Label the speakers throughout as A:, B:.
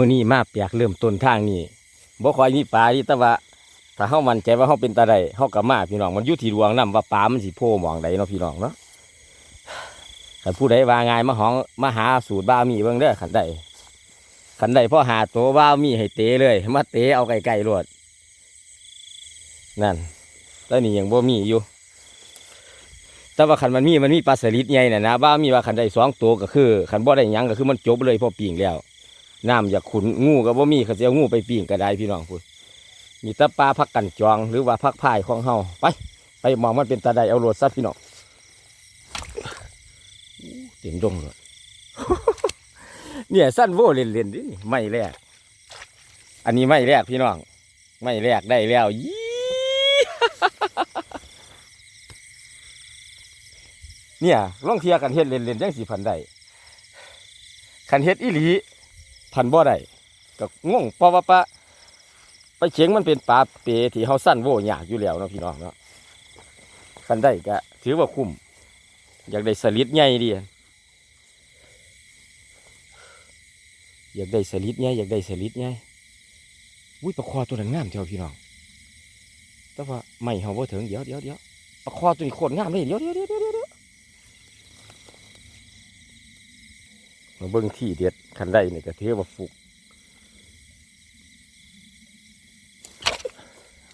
A: มื่อนี้มาเปียกเริ่มต้นทางนี่บ่คอยมีปลาที่แต่ว่าถ้าเฮามั่นใจว่าเฮาเป็นตาใดเฮาก็มาพี่น้องมันอยู่ที่ดวงนํว่าปลามันสิโผล่หมองใดเนาะพี่น้องเนาะถ้าผู้ใดว่าง่ายมาหองมาหาสูตรบ้ามีเบิ่งเด้อขันใดขันใดพ่อหาตัวบ้ามีให้เตะเลย มาเตะเอาไกลๆรวดนั่นแล้วนี่ยังบ่มีอยู่ แต่ว่าขันมันมีมันมีปลาสลิดใหญ่น่ะนะบ้ามีว่าขันใดสองตัวก็คือขันบ่ได้ยังก็คือมันจบเลยพอปิ่งแล้ว น้ำอยากขุนงูก็บ่มีเขาจะเอางูไปปิ่งก็ได้พี่น้องพูดมีตะปลาพักกันจองหรือว่าพักพายของเฮาไป ไปมองมันเป็นตาใดเอาโหลดซัดพี่น้องเต็มดงเลยเนี่ยสั้นโว่เล่นดิไม่แรก อันนี้ไม่แรกพี่น้อง ไม่แรกได้แล้วยี่เนี่ยล่องเทียกันเฮ็ดเล่นๆจังสิพันได้คันเฮ็ดอีหลี พันบ่ได้ก็งงเพราะว่าปลาไปเชียงมันเป็นปลาเปที่เฮาสั้นโว่ยากอยู่แล้วเนาะพี่น้องเนาะคันได้ก็ถือว่าคุ้มอยากได้สลิดใหญ่ดีอยากได้สลิดใหญ่อยากได้สลิดใหญ่อุ้ยปลาคอตัวนั้นงามเท่าพี่น้อง แต่ว่าไม่เฮาบ่ถึงเดี๋ยวเดี๋ยวเดี๋ยวปลาคอตัวนี้โคตรงามเลยเดี๋ยวเดี๋ยวเดี๋ยวเดี๋ยวเดี๋ยว มาเบิ่งที่เด็ดคันได้นี่ก็ถือว่าฟุก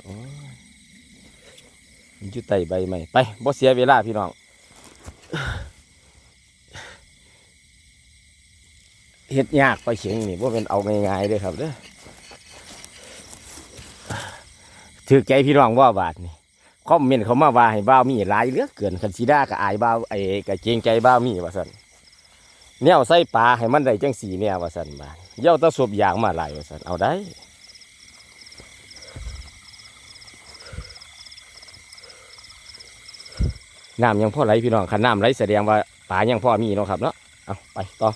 A: อ้ยมันอยู่ใต้ใบไม้ไปบ่เสียเวลาพี่น้องเฮ็ดยากไปเฉียงนี่ว่าเป็นเอาง่ายๆเด้อครับเด้อถือใจพี่น้องว่าบาทนี่คอมเมนต์เขามาว่าให้บ้าวมีหลายเหลือเกินคันซีด้ากับอายบ้าวไอ้กับเกงใจบ้าวมีว่าสัน แนวใส่ปลาให้มันได้จังสีแนวว่าสันบาดเย้าตะสบยางมาหลายว่าสันเอาได้น้ำยังพ่อไหลพี่น้องขันน้ำไหลแสดงว่าปลายังพ่อมีเนาะครับเนาะเอาไปต่อ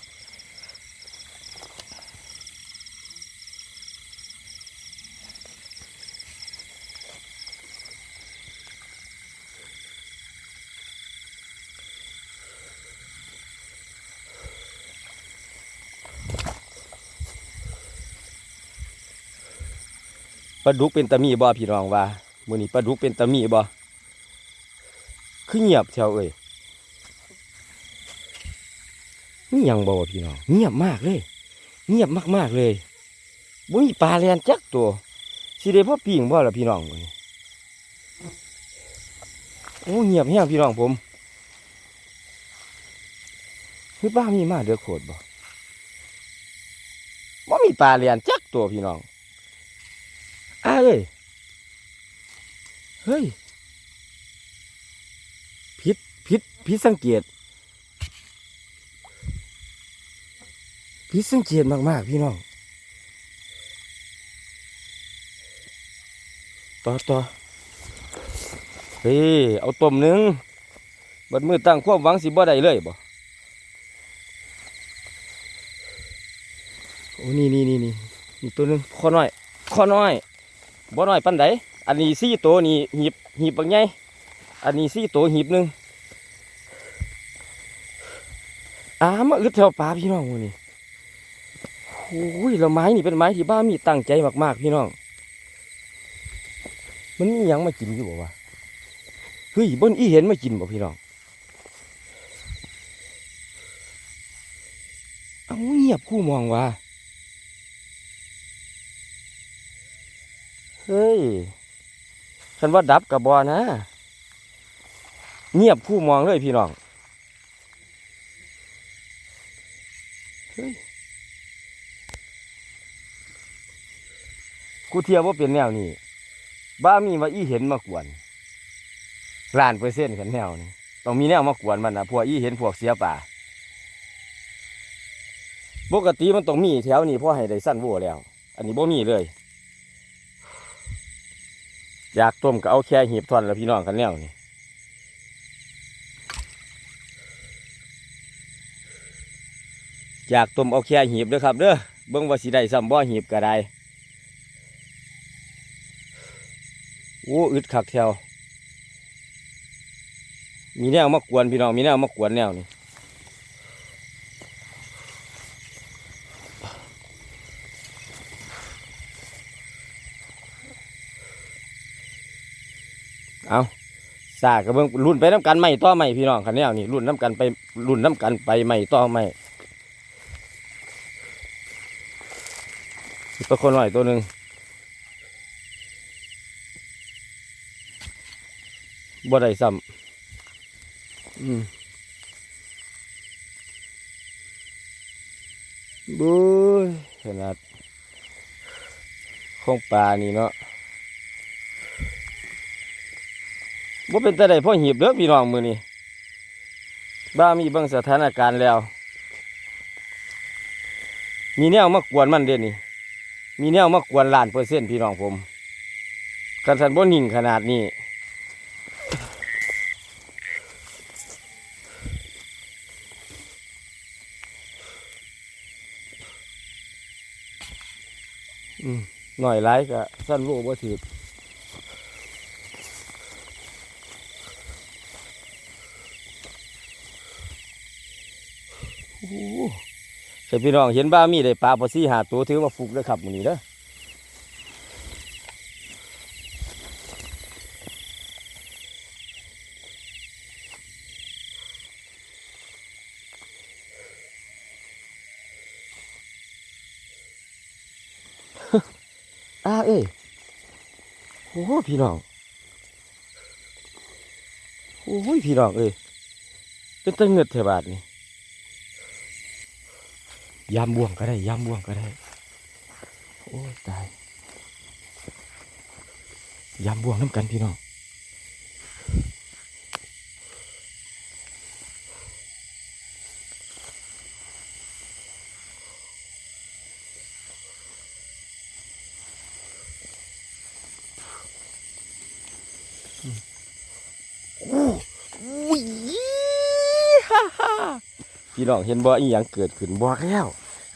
A: ลาดุกเป็นตะมีบ่พี่น้องว่ามื้อนี้ปลาดุกเป็นตะมีบ่คือเงียบแถวเอ้ยนี่ยังบ่พี่น้องเงียบมากเลย เงียบมากๆเลยบ่มีปลาแลนจักตัวสิได้พ่อปิ่งบ่ล่ะพี่น้องโอ้เงียบแฮงพี่น้องผมคือป้ามีมาเด้อโคตรบ่บ่มีปลาแลนจักตัวพี่น้อง อ้าเอ้ยเฮ้ยพิษพิษพิษสังเกตพิษสังเกตมากๆพี่น้องต่อต่อเฮ้ยเอาต้มหนึ่งบัดมือตั้งความหวังสิบ่ได้เลยบ่โอ้นี่นี่นี่นี่นี่ตัวนึงข้อน้อยข้อน้อย บ่น้อยปันใดอันนี้สี่ตัวนี่หีบหีบบางใหญ่อันนี้สี่ตัวหีบหนึ่งอ้ามาอึดแถวป่าพี่น้องหมื้นี่โอ้ยแล้วไม้นี่เป็นไม้ที่บ้ามีตั้งใจมากๆพี่น้อง มันมียังมากินอยู่บ่วะเฮ้ยบนอีเห็นมากินบ่พี่น้องเอาเงียบคู่มองว่า เฮ้ยฉันว่าดับกับบอนะ เงียบคู่มองเลยพี่น้องเฮ้ยกูเทียบว่าเป็นแนวนี้บ้ามีว่าอี้เห็นมากวนล้านเปอร์เซ็นต์กันแนวนี้ต้องมีแนวมากวนมันนะพวกอี้เห็นพวกเสียป่าปกติมันต้องมีแถวนี้เพราะให้ได้สั้นวัวแล้ว อันนี้บ่มีเลย อยากต้มก็เอาแค่หีบทอนแล้วพี่น้องกันแนวนี่อยากต้มเอาแค่หีบเด้อครับเด้อเบิ่งว่าสิได้ซ้ำบ่หีบก็ได้โอ้อึดคักแถวมีแนวมากวนพี่น้องมีแนวมากวนแนวนี่ สากระเบื้องรุ่นไปน้ำกันไม่ต่อไม่พี่น้องคันแนวนี่รุ่นน้ำกันไปรุ่นน้ำกันไปไม่ต่อไม่ตัวคนหน่อยตัวหนึ่งบ่ได้ซ้ำอืมบุ้ยขนาดของปลานี่เนาะ บ่าเป็นแต่ใดพ่อหีบเด้อพี่น้องมือนี้บ้ามีบิ่งสถานการณ์แล้ว มีแนวมากวนมันเด่นนี่ มีแนวมากวนล้านเปอร์เซ็นต์พี่น้องผมกันสันบ่นิ่งขนาดนี้หน่อยไรก็สั้นโลบ่ถือ โอ้โห ใช่พี่น้องเห็นบ้ามีได้ปลาปลาซี่หาตัวถือว่าฟุกเลยครับมือนี้เด้ออ้าเอ้โอ้พี่น้อง โอ้ยพี่น้องเอ้ยเป็นตะเงิดเทบาทนี่ ยามบ่วงก็ได้ยามบ่วงก็ได้ โอ้ตายยามบ่วงน้ำกันพี่น้องอืมโอ้อุ้ยฮ่าฮ่า พี่น้องเห็นบ่อีหยังเกิดขึ้นบอกแล้ว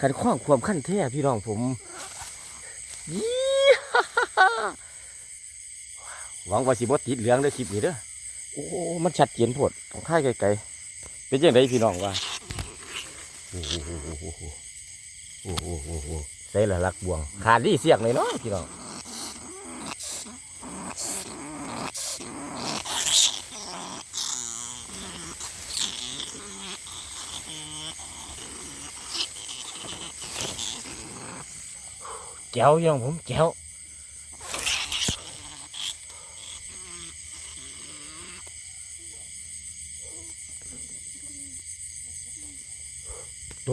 A: ขันข้องความขั้นแท้พี่น้องผมยี่หวังว่าสิบ่ติดเหลืองได้คลิปนี้เด้อโอ้มันชัดเจนโพดของค่ายไกลๆเป็นยังไงพี่น้องว่าโอ้โหโอ้โหโอ้โหโอ้โหใส่ละลักบวง ขาดดีเสียกเลยเนาะพี่น้อง แจ๋วพี่น้องผมแจ๋วตั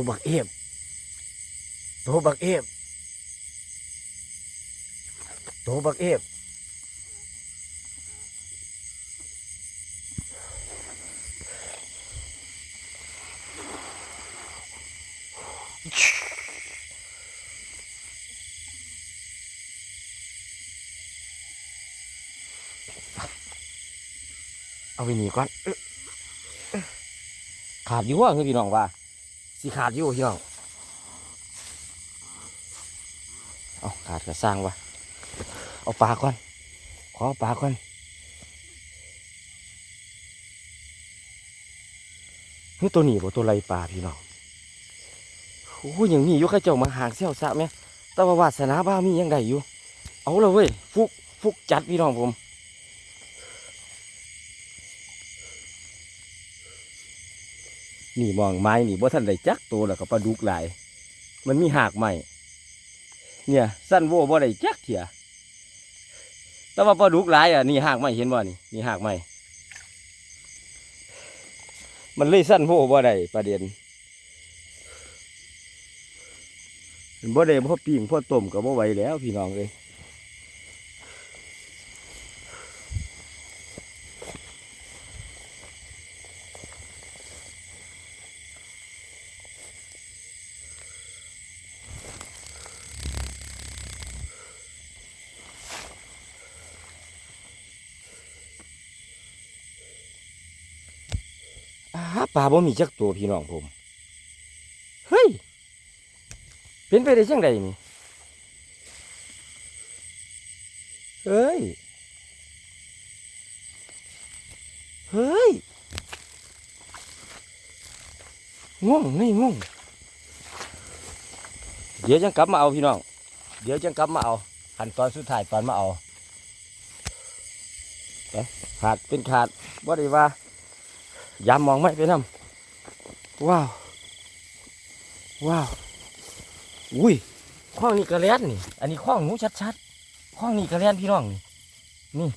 A: เอาไปหนีก่อนขาดอยู่ว่าคือพี่น้องว่าสิขาดอยู่พี่น้องเอาขาดก็สร้างวะเอาปลาก่อน ขอปลาก่อนเฮ้ยตัวนี้บ่ตัวไรปลาพี่น้องโอ้ยยังมีอยู่ข้าเจ้ามาหางเสี่ยวซะไหมแต่ว่าวาสนาบ้ามียังไงอยู่ เอาละเว้ยฟุกฟุกจัดพี่น้องผม นี่มองไม้นี่บ่ทันได้จักตัวแล้วก็ปลาดุกหลาย มันมีหากใหม่เนี่ย สั้นโว้บ่ได้จักเถียแต่ว่าปลาดุกหลายอะนี่หากใหม่เห็นบ่นี่นี่หากใหม่มันเลยสั้นโว้บ่ได้ประเด็นบ่ได้พ่อปิ้งพ่อต้มก็บ่ไหวแล้วพี่น้องเลย ลาบ่มีจักตัวพี่น้องผม เฮ้ย เป็นไปได้จังไดนี่ เฮ้ย เฮ้ยง่วงนี่ง่วงเดี๋ยวจังกลับมาเอาพี่น้อง เดี๋ยวจังกลับมาเอาขั้นตอนสุดท้ายตอนมาเอาขาดเป็นขาดบ่ได้ว่า ยามมองไม่ไปนำว้าว ว้าว อุ้ยข้องนี่กระแลนนี่ อันนี้ข้องหนูชัดๆข้องนี่กระแลนพี่น้องนี่นี่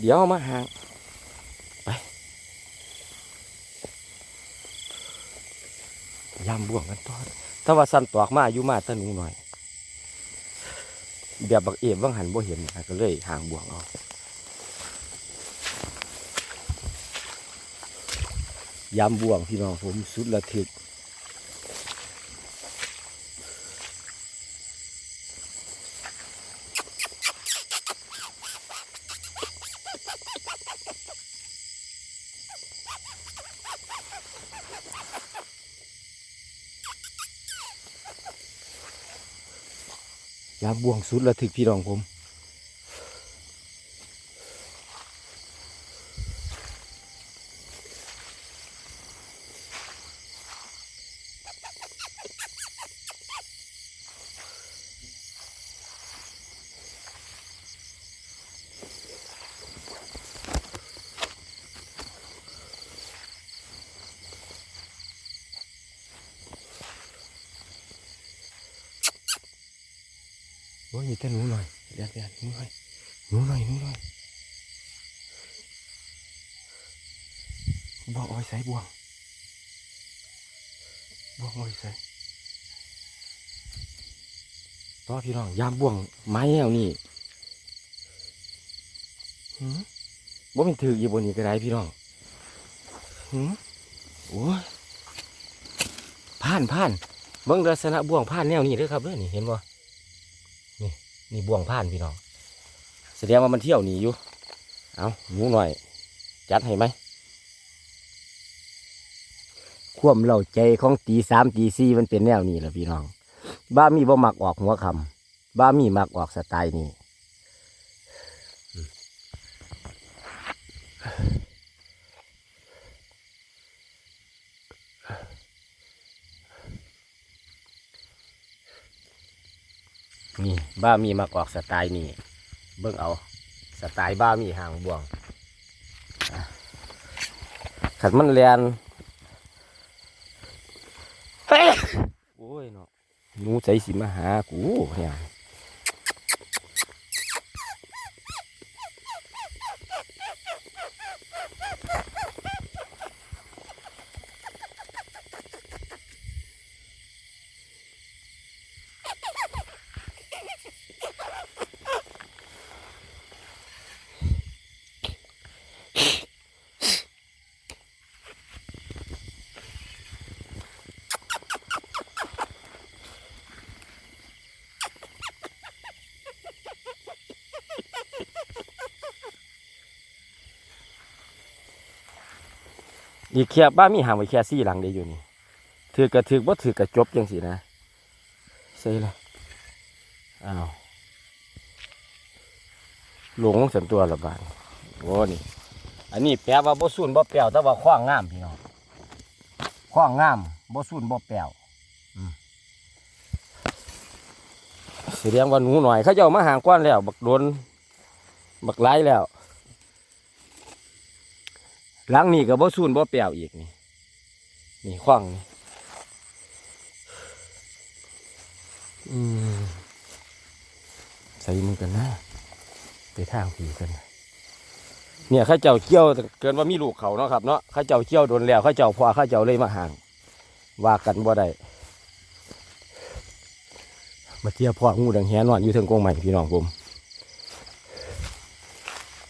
A: เดี๋ยวมาห่างไปยามบ่วงกันต่อถ้าว่าสั้นตอกมาอยู่มาตะหนูหน่อย แบบบักเอฟว่างหันบ่เห็นก็เลยห่างบ่วงเอา ยามบ่วงพี่น้องผมสุดระทึกยามบ่วงสุดระทึกพี่น้องผม โอ้ยมีแต่หนูหน่อ ยเดี๋ยวเดี๋ยวหนูหน่อยหนูหน่อยหนูหน่อยบ่วงอ้อยใส่บ่วงบ่วงอ้อยใส่ต่อพี่น้องยามบ่วงไม้แนวนี่หืมบ่เป็นถืออยู่บนนี้ก็ได้พี่น้องหืมโอ้ยผ่านผ่านเบิ่งลักษณะบ่วงผ่านแนวนี้เด้อครับเด้อนี่เห็นบ่ นี่บ่วงผ่านพี่น้องแสดงว่ามันเที่ยวหนีอยู่ เอาหนูหน่อย จัดให้ไหมควมเล่าใจของตีสามตีสี่มันเป็นแนวนี้แหละพี่น้อง บ้ามีบ่มักออกหัวคำบ้ามีมักออกสไตล์นี้ นี่บ้ามีมากออกสไตล์นี่เบิ่งเอาสไตล์บ้ามีห่างบ่วงขัดมันเรียนโอ้ยเนาะนูใจสิมาหากูเนี่ย อีกแค่บ้านมีห่างไว้แค่สี่หลังเดียวอยู่นี่ถือกระถือบ่ถือกระจบจังสินะใส่เลยอ้าวหลงสันตัวละบาดโอ้นี่ อันนี้แปลว่าบ่สูนบ่แปลวแต่ว่าคว้างงามพี่น้องคว้างงามบ่สูนบ่แปลวอืมแสดงว่าหนูหน่อยเขาเจ้ามาห่างก้อนแล้ว บักโดนบักไล่แล้ว หลังนี่ก็บ่สูนบ่แปลวอีกนี่นี่ขว้างนี่อืมใส่มือกันนะไปทางผีกันเนี่ยข้าเจ้าเกี้ยวเกินว่ามีลูกเขาเนาะครับเนาะข้าเจ้าเกี้ยวโดนแล้วข้าเจ้าพอข้าเจ้าเลยมาห่างว่ากันบ่ได้มาเที่ยบพ่องูดังแหนอนอยู่เทิงกรงใหม่พี่น้องผม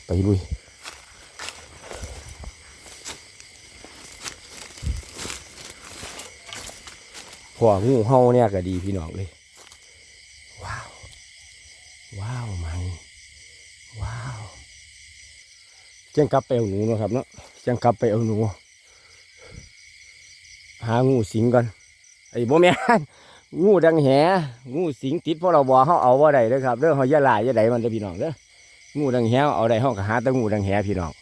A: ไปลุย หัวงูเฮาเนี่ยก็ดีพี่น้องเลยว้าว ว้าวไหมว้าวเจ้งกลับไปเอาหนูนะครับเนาะเจ้งกลับไปเอาหนู หางูสิงก่อนไอ้โมแมนงูดังแหงูสิงติดพวกเราบอเขาเอาว่าใดเด้อครับเด้อเขาย่าลายย่าใดมันเด้อพี่น้องเด้องูดังแหเอาใดเขาก็หาแต่งูดังแหพี่น้อง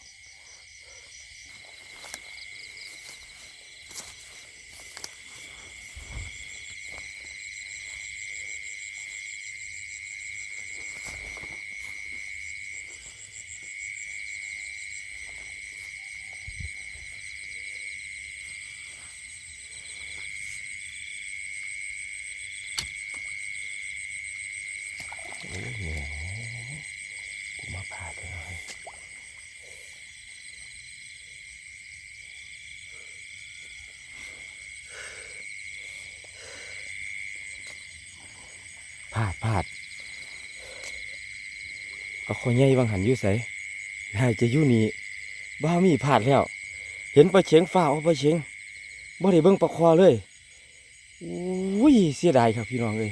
A: โอ้ยเนี่ยกูมาพลาดเลย พลาดพาดเอาคอยใหญ่บางหันยู่ใสนายจะยู่นี่บ้ามีพลาดแล้ว เห็นปลาเชียงฟ้าเอาปลาเชียงบ่ได้เบิ่งปลาคอเลยอุ้ยเสียดายครับพี่น้องเลย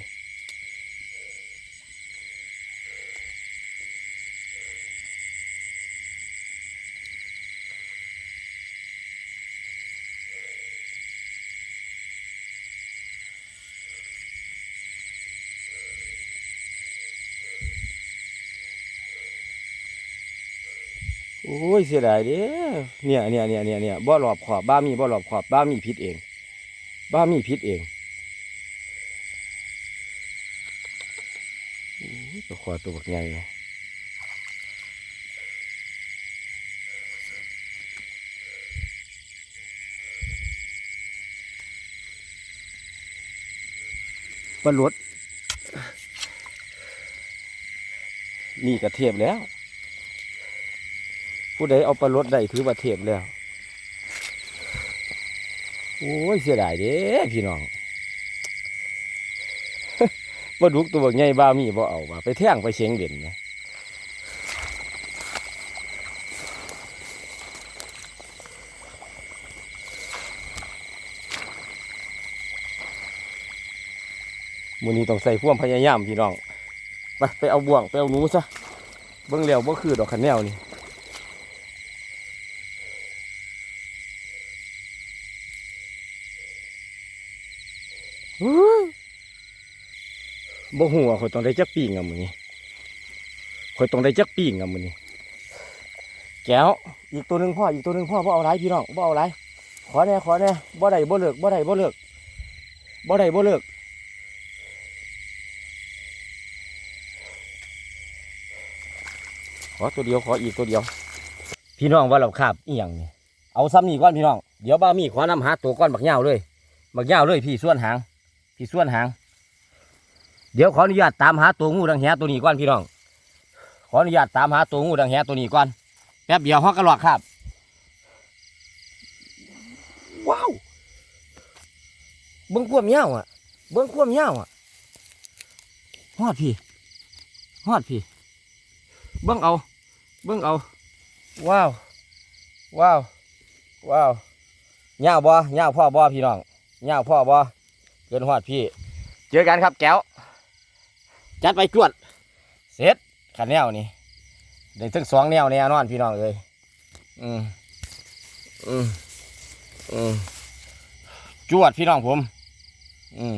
A: เสียดายเด้เนี่ยเนี่ยเนี่ยเนี่ยเนี่ยบ่หลอบขอบบ้ามีบ่หลอบขอบบ้ามีพิษเอง บ้ามีพิษเองโอ้ยปลาคอตัวบักใหญ่เลยปลาหลดนี่กระเทียบแล้ว ผู้ใดเอาปลาลดได้ถือว่าเทียบแล้ว โอ้ยเสียดายเด้พี่น้องปลาดุกตัวบักใหญ่บ้ามีบ่เอาว่าไปแท่งไปเชียงเด่นนะมูนี้ต้องใส่พ่วามพยายามพี่น้อง ไปไปเอาบ่วง ไปเอาหนูซะ เบิ่งแล้วบ่คือดอกขันแนวนี่ บ่หัวข่อยต้องได้จักปีงอะมือนี้ข่อยต้องได้จักปีงอะมือนี้แก้วอีกตัวหนึ่งพ่ออีกตัวหนึ่งพ่อบ่เอาไรพี่น้องบ่เอาไรขอแน่ขอแน่บ่ได้บ่เลิกบ่ได้บ่เลิกบ่ได้บ่เลิกขอตัวเดียวขออีกตัวเดียว พี่น้องว่าเราคาบอีหยังนี่เอาซ้ำนี่ก่อนพี่น้องเดี๋ยวบ้ามีขอนำหาตัวก้อนบักเหย้าเลยบักเหย้าเลยพี่ส่วนหาง พี่ส่วนหาง เดี๋ยวขออนุญาตตามหาตัวงูดังแหตัวนี้ก่อนพี่น้อง ขออนุญาตตามหาตัวงูดังแหตัวนี้ก่อน แป๊บเดียวฮอกกระหลอกครับ ว้าว เบิ้งความยาวอะ เบิ้งความยาวอะฮอดพี่ฮอดพี่ เบิ้งเอา เบิ้งเอา ว้าว ว้าว ว้าวยาวบ่ยาวพ่อบ่พี่น้องยาวพ่อบ่เกินฮอดพี่ เจอกันครับแก้ว จัดไปจวด เสร็จขันแนวนี่ได้ทั้งสองแนวแน่นอนพี่น้องเลยอืมอืมอืมจวดพี่น้องผม อืม